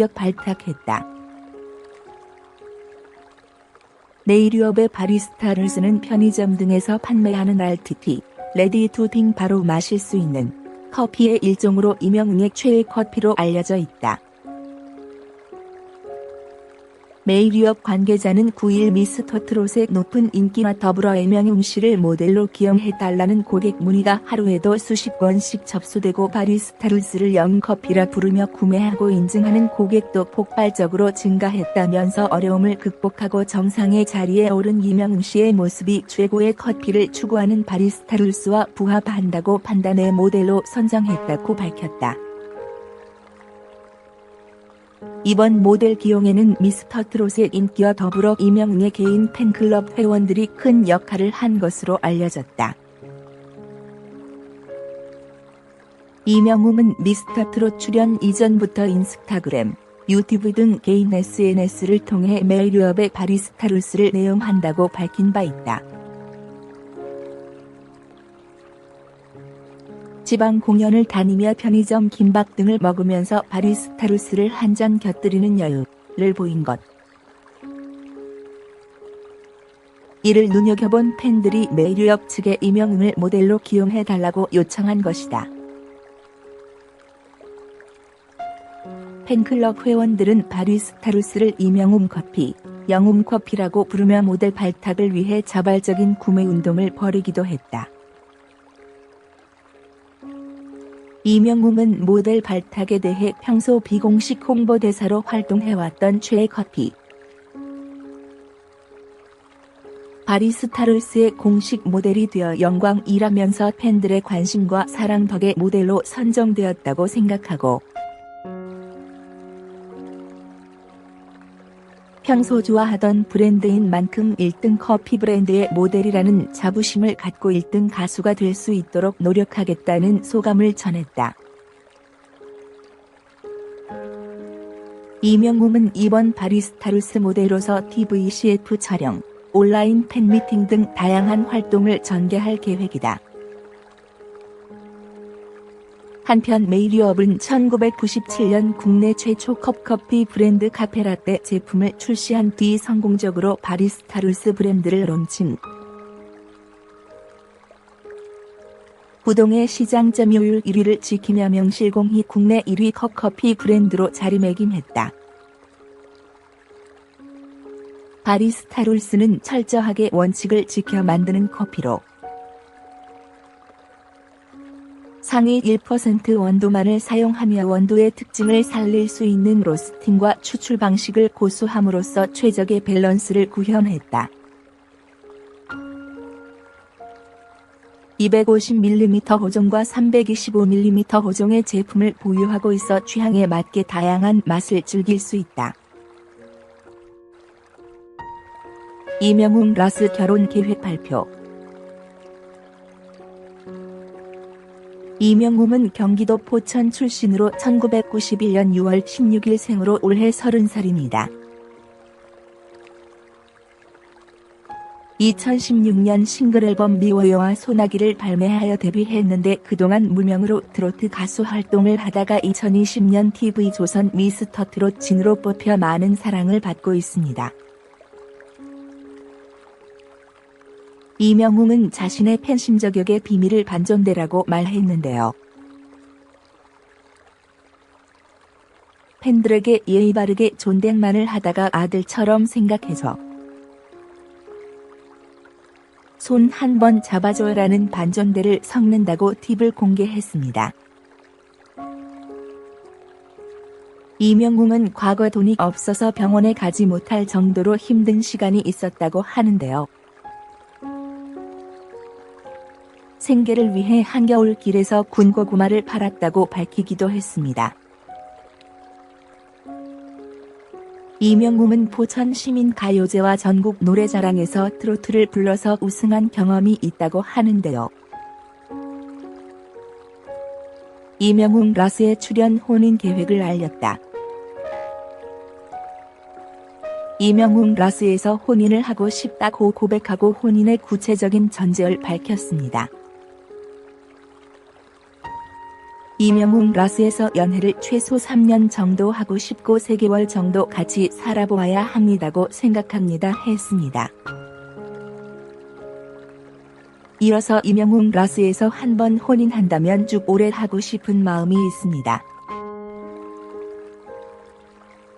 본격 발탁했다. 네일유업의 바리스타를 쓰는 편의점 등에서 판매하는 RTP, 레디 투딩 바로 마실 수 있는 커피의 일종으로 임영웅의 최애 커피로 알려져 있다. 메이리업 관계자는 9일 미스터 트롯의 높은 인기와 더불어 애명웅 씨를 모델로 기용해달라는 고객 문의가 하루에도 수십 건씩 접수되고 바리스타루스를 영커피라 부르며 구매하고 인증하는 고객도 폭발적으로 증가했다면서 어려움을 극복하고 정상의 자리에 오른 이명웅 씨의 모습이 최고의 커피를 추구하는 바리스타루스와 부합한다고 판단해 모델로 선정했다고 밝혔다. 이번 모델 기용에는 미스터 트롯의 인기와 더불어 이명웅의 개인 팬클럽 회원들이 큰 역할을 한 것으로 알려졌다. 이명웅은 미스터 트롯 출연 이전부터 인스타그램, 유튜브 등 개인 SNS를 통해 메일유업의 바리스타루스를 내용한다고 밝힌 바 있다. 지방 공연을 다니며 편의점 김밥 등을 먹으면서 바리스타루스를 한 잔 곁들이는 여유를 보인 것. 이를 눈여겨본 팬들이 메일유업 측에 이명웅을 모델로 기용해달라고 요청한 것이다. 팬클럽 회원들은 바리스타루스를 이명웅 커피, 영웅 커피라고 부르며 모델 발탁을 위해 자발적인 구매 운동을 벌이기도 했다. 이명웅은 모델 발탁에 대해 평소 비공식 홍보대사로 활동해왔던 최애 커피. 바리스타루스의 공식 모델이 되어 영광이라면서 팬들의 관심과 사랑 덕에 모델로 선정되었다고 생각하고 평소 좋아하던 브랜드인 만큼 1등 커피 브랜드의 모델이라는 자부심을 갖고 1등 가수가 될 수 있도록 노력하겠다는 소감을 전했다. 이명웅은 이번 바리스타루스 모델로서 TV CF 촬영, 온라인 팬미팅 등 다양한 활동을 전개할 계획이다. 한편 메이리업은 1997년 국내 최초 컵커피 브랜드 카페라떼 제품을 출시한 뒤 성공적으로 바리스타루스 브랜드를 론칭. 부동의 시장 점유율 1위를 지키며 명실공히 국내 1위 컵커피 브랜드로 자리매김했다. 바리스타룰스는 철저하게 원칙을 지켜 만드는 커피로 상위 1% 원도만을 사용하며 원도의 특징을 살릴 수 있는 로스팅과 추출 방식을 고수함으로써 최적의 밸런스를 구현했다. 250mm 호종과 325mm 호종의 제품을 보유하고 있어 취향에 맞게 다양한 맛을 즐길 수 있다. 이명웅 라스 결혼 계획 발표 이명웅은 경기도 포천 출신으로 1991년 6월 16일 생으로 올해 30살입니다. 2016년 싱글 앨범 미워요와 소나기를 발매하여 데뷔했는데 그동안 무명으로 트로트 가수 활동을 하다가 2020년 TV조선 미스터 트롯 진으로 뽑혀 많은 사랑을 받고 있습니다. 이명웅은 자신의 팬심 저격의 비밀을 반전대라고 말했는데요. 팬들에게 예의 바르게 존댓말을 하다가 아들처럼 생각해서 손 한 번 잡아줘라는 반전대를 섞는다고 팁을 공개했습니다. 이명웅은 과거 돈이 없어서 병원에 가지 못할 정도로 힘든 시간이 있었다고 하는데요. 생계를 위해 한겨울 길에서 군고구마를 팔았다고 밝히기도 했습니다. 이명웅은 포천 시민 가요제와 전국 노래자랑에서 트로트를 불러서 우승한 경험이 있다고 하는데요. 이명웅 라스의 출연 혼인 계획을 알렸다. 이명웅 라스에서 혼인을 하고 싶다고 고백하고 혼인의 구체적인 전제를 밝혔습니다. 이명웅 라스에서 연애를 최소 3년 정도 하고 싶고 3개월 정도 같이 살아보아야 합니다고 생각합니다 했습니다. 이어서 이명웅 라스에서 한 번 혼인한다면 쭉 오래 하고 싶은 마음이 있습니다.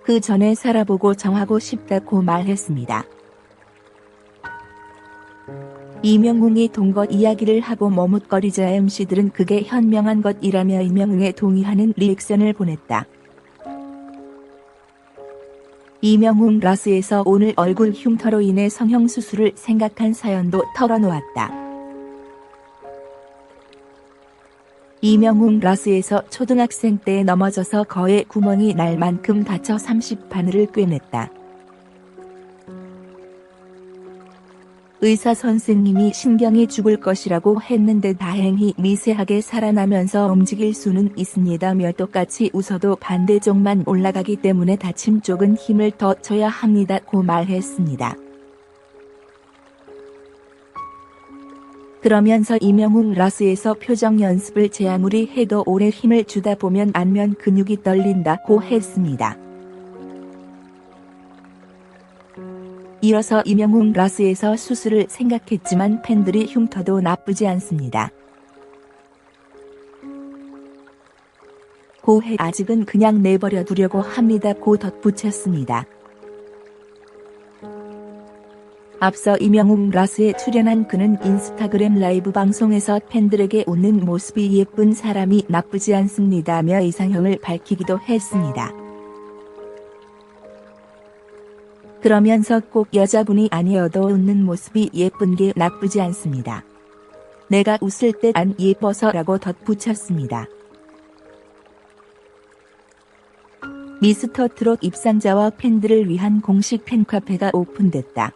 그 전에 살아보고 정하고 싶다고 말했습니다. 이명웅이 동거 이야기를 하고 머뭇거리자 MC들은 그게 현명한 것이라며 이명웅에 동의하는 리액션을 보냈다. 이명웅 라스에서 오늘 얼굴 흉터로 인해 성형수술을 생각한 사연도 털어놓았다. 이명웅 라스에서 초등학생 때 넘어져서 거에 구멍이 날 만큼 다쳐 30바늘을 꿰맸다. 의사 선생님이 신경이 죽을 것이라고 했는데 다행히 미세하게 살아나면서 움직일 수는 있습니다며 똑같이 웃어도 반대쪽만 올라가기 때문에 다침 쪽은 힘을 더 줘야 합니다고 말했습니다. 그러면서 이명웅 라스에서 표정 연습을 제 아무리 해도 오래 힘을 주다 보면 안면 근육이 떨린다고 했습니다. 이어서 이명웅 라스에서 수술을 생각했지만 팬들이 흉터도 나쁘지 않습니다. 고해 아직은 그냥 내버려 두려고 합니다. 고 덧붙였습니다. 앞서 이명웅 라스에 출연한 그는 인스타그램 라이브 방송에서 팬들에게 웃는 모습이 예쁜 사람이 나쁘지 않습니다며 이상형을 밝히기도 했습니다. 그러면서 꼭 여자분이 아니어도 웃는 모습이 예쁜 게 나쁘지 않습니다. 내가 웃을 때 안 예뻐서라고 덧붙였습니다. 미스터 트롯 입상자와 팬들을 위한 공식 팬카페가 오픈됐다.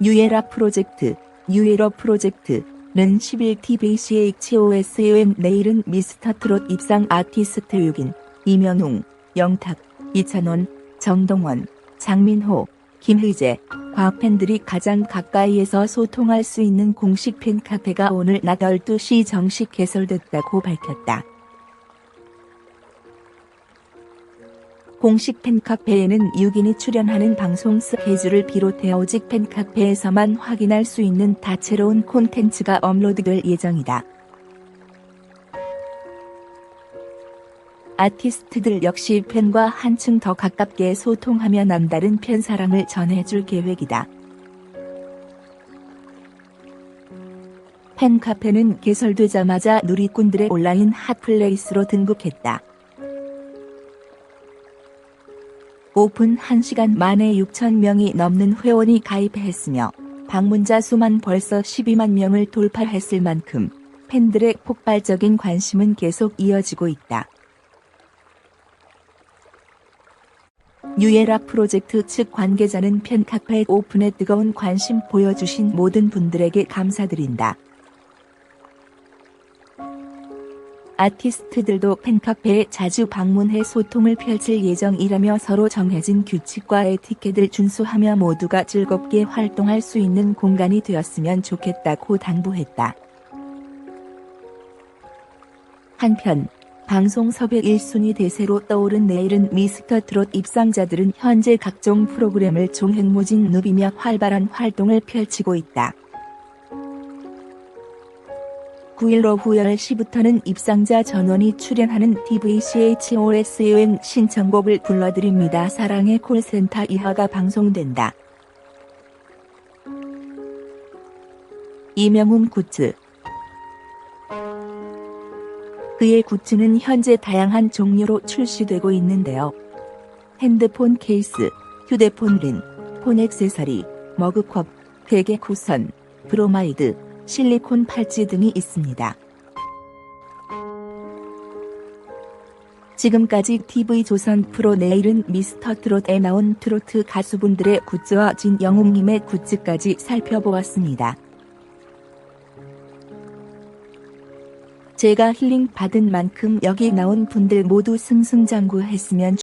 뉴에라 프로젝트, 뉴에러 프로젝트는 10일 TBCHOSOM 내일은 미스터 트롯 입상 아티스트 6인 이면웅, 영탁, 이찬원, 정동원, 장민호, 김희재, 과 팬들이 가장 가까이에서 소통할 수 있는 공식 팬카페가 오늘 낮 12시 정식 개설됐다고 밝혔다. 공식 팬카페에는 6인이 출연하는 방송 스케줄을 비롯해 오직 팬카페에서만 확인할 수 있는 다채로운 콘텐츠가 업로드될 예정이다. 아티스트들 역시 팬과 한층 더 가깝게 소통하며 남다른 팬 사랑을 전해줄 계획이다. 팬 카페는 개설되자마자 누리꾼들의 온라인 핫플레이스로 등극했다. 오픈 1시간 만에 6천 명이 넘는 회원이 가입했으며 방문자 수만 벌써 12만 명을 돌파했을 만큼 팬들의 폭발적인 관심은 계속 이어지고 있다. 뉴에라 프로젝트 측 관계자는 팬카페 오픈에 뜨거운 관심 보여주신 모든 분들에게 감사드린다. 아티스트들도 팬카페에 자주 방문해 소통을 펼칠 예정이라며 서로 정해진 규칙과 에티켓을 준수하며 모두가 즐겁게 활동할 수 있는 공간이 되었으면 좋겠다고 당부했다. 한편 방송 섭외 1순위 대세로 떠오른 내일은 미스터 트롯 입상자들은 현재 각종 프로그램을 종횡무진 누비며 활발한 활동을 펼치고 있다. 9일 오후 10시부터는 입상자 전원이 출연하는 TVCHOSON 신청곡을 불러드립니다. 사랑의 콜센터 2화가 방송된다. 이명웅 굿즈 그의 굿즈는 현재 다양한 종류로 출시되고 있는데요. 핸드폰 케이스, 휴대폰 린, 폰 액세서리, 머그컵, 베개 쿠션, 브로마이드, 실리콘 팔찌 등이 있습니다. 지금까지 TV조선 프로 내일은 미스터 트롯에 나온 트로트 가수분들의 굿즈와 진영웅님의 굿즈까지 살펴보았습니다. 제가 힐링 받은 만큼 여기 나온 분들 모두 승승장구했으면